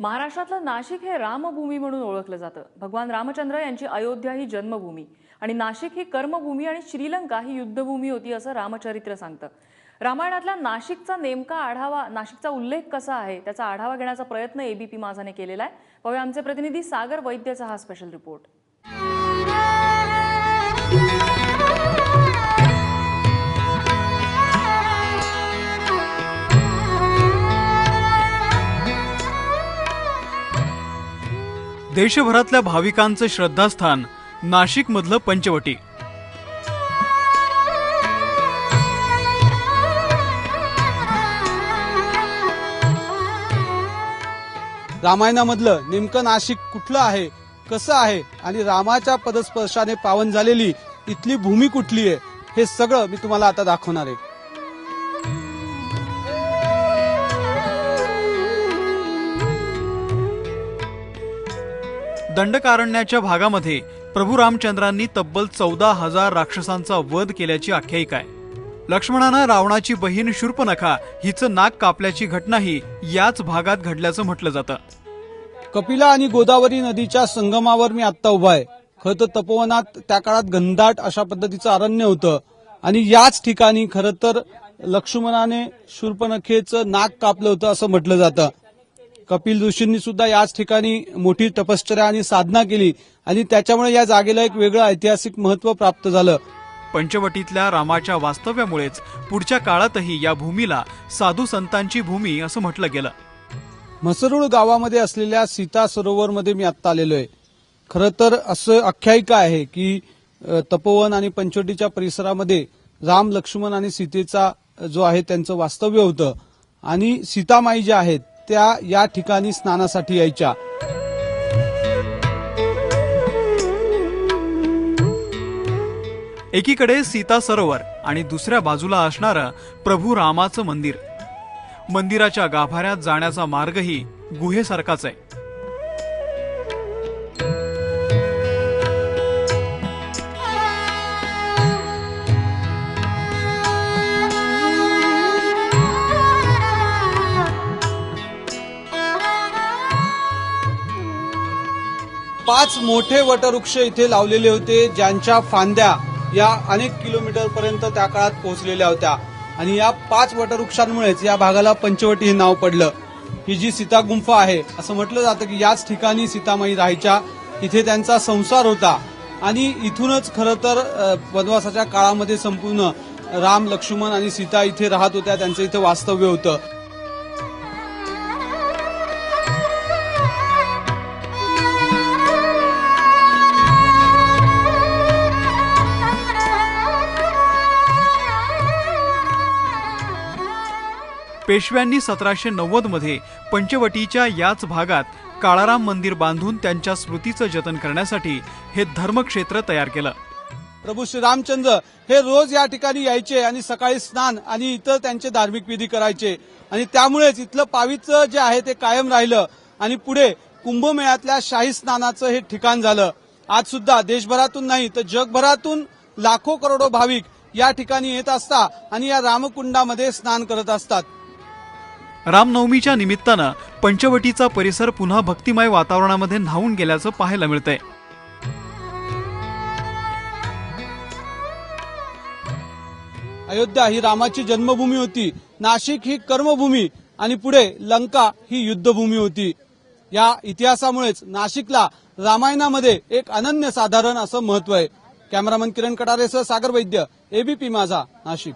महाराष्ट्रातलं नाशिक हे रामभूमी म्हणून ओळखलं जातं. भगवान रामचंद्र यांची अयोध्या ही जन्मभूमी आणि नाशिक ही कर्मभूमी आणि श्रीलंका ही युद्धभूमी होती असं रामचरित्र सांगतं. रामायणातल्या नाशिकचा नेमका आढावा नाशिकचा उल्लेख कसा आहे त्याचा आढावा घेण्याचा प्रयत्न एबीपी माझाने केलेला आहे. पाहूया आमचे प्रतिनिधी सागर वैद्यचा हा स्पेशल रिपोर्ट देशभरातल्या भाविकांचं श्रद्धास्थान नाशिकमधलं पंचवटी. रामायणामधलं नेमकं नाशिक कुठलं आहे कसं आहे आणि रामाच्या पदस्पर्शाने पावन झालेली इथली भूमी कुठली आहे हे सगळं मी तुम्हाला आता दाखवणार आहे. दंडकारण्याच्या भागामध्ये प्रभू रामचंद्रांनी तब्बल चौदा हजार राक्षसांचा वध केल्याची आख्यायिका आहे. लक्ष्मणानं रावणाची बहीण शूर्पनखा हिचं नाक कापल्याची घटनाही याच भागात घडल्याचं म्हटलं जातं. कपिला आणि गोदावरी नदीच्या संगमावर मी आत्ता उभा आहे. खरं तर तपोवनात त्या काळात घनदाट अशा पद्धतीचं अरण्य होतं. आणि याच ठिकाणी खरं तर लक्ष्मणाने शूर्पनखेचं नाक कापलं होतं असं म्हटलं जातं. कपिल ऋषींनी सुद्धा याच ठिकाणी मोठी तपश्चर्या आणि साधना केली आणि त्याच्यामुळे या जागेला एक वेगळं ऐतिहासिक महत्त्व प्राप्त झालं. पंचवटीतल्या रामाच्या वास्तव्यामुळेच पुढच्या काळातही या भूमीला साधू संतांची भूमी असं म्हटलं गेलं. म्हसरूळ गावामध्ये असलेल्या सीता सरोवरमध्ये मी आत्ता आलेलो आहे. खरं तर असं आख्यायिका आहे की तपोवन आणि पंचवटीच्या परिसरामध्ये राम लक्ष्मण आणि सीतेचा जो आहे त्यांचं वास्तव्य होतं. आणि सीतामाई ज्या आहेत त्या या ठिकाणी स्नानासाठी यायच्या. एकीकडे सीता सरोवर आणि दुसऱ्या बाजूला असणारं प्रभू रामाचं मंदिर. मंदिराच्या गाभाऱ्यात जाण्याचा मार्गही गुहेसारखाच आहे. पाच मोठे वटवृक्ष इथे लावलेले होते ज्यांच्या फांद्या या अनेक किलोमीटर पर्यंत त्या काळात पोहोचलेल्या होत्या. आणि या पाच वटवृक्षांमुळेच या भागाला पंचवटी हे नाव पडलं. ही जी सीता गुंफा आहे असं म्हटलं जातं की याच ठिकाणी सीतामाई राहायच्या. इथे त्यांचा संसार होता. आणि इथूनच खरं तर वनवासाच्या काळामध्ये संपूर्ण राम लक्ष्मण आणि सीता इथे राहत होत्या. त्यांचं इथे वास्तव्य होतं. पेशव्यांनी सतराशे नव्वदमध्ये पंचवटीच्या याच भागात काळाराम मंदिर बांधून त्यांच्या स्मृतीचं जतन करण्यासाठी हे धर्मक्षेत्र तयार केलं. प्रभू श्रीरामचंद्र हे रोज या ठिकाणी यायचे आणि सकाळी स्नान आणि इतर त्यांचे धार्मिक विधी करायचे. आणि त्यामुळेच इथलं पावित्र्य जे आहे ते कायम राहिलं आणि पुढे कुंभमेळ्यातल्या शाही स्नानाचं हे ठिकाण झालं. आज सुद्धा देशभरातून नाही तर जगभरातून लाखो करोडो भाविक या ठिकाणी येत असतात आणि या रामकुंडामध्ये स्नान करत असतात. रामनवमीच्या निमित्तानं पंचवटीचा परिसर पुन्हा भक्तिमय वातावरणामध्ये न्हावून गेल्याचं पाहायला मिळतंय. अयोध्या ही रामाची जन्मभूमी होती. नाशिक ही कर्मभूमी आणि पुढे लंका ही युद्धभूमी होती. या इतिहासामुळेच नाशिकला रामायणामध्ये एक अनन्य साधारण असं महत्त्व आहे. कॅमेरामन किरण कटारेसह सागर वैद्य एबीपी माझा नाशिक.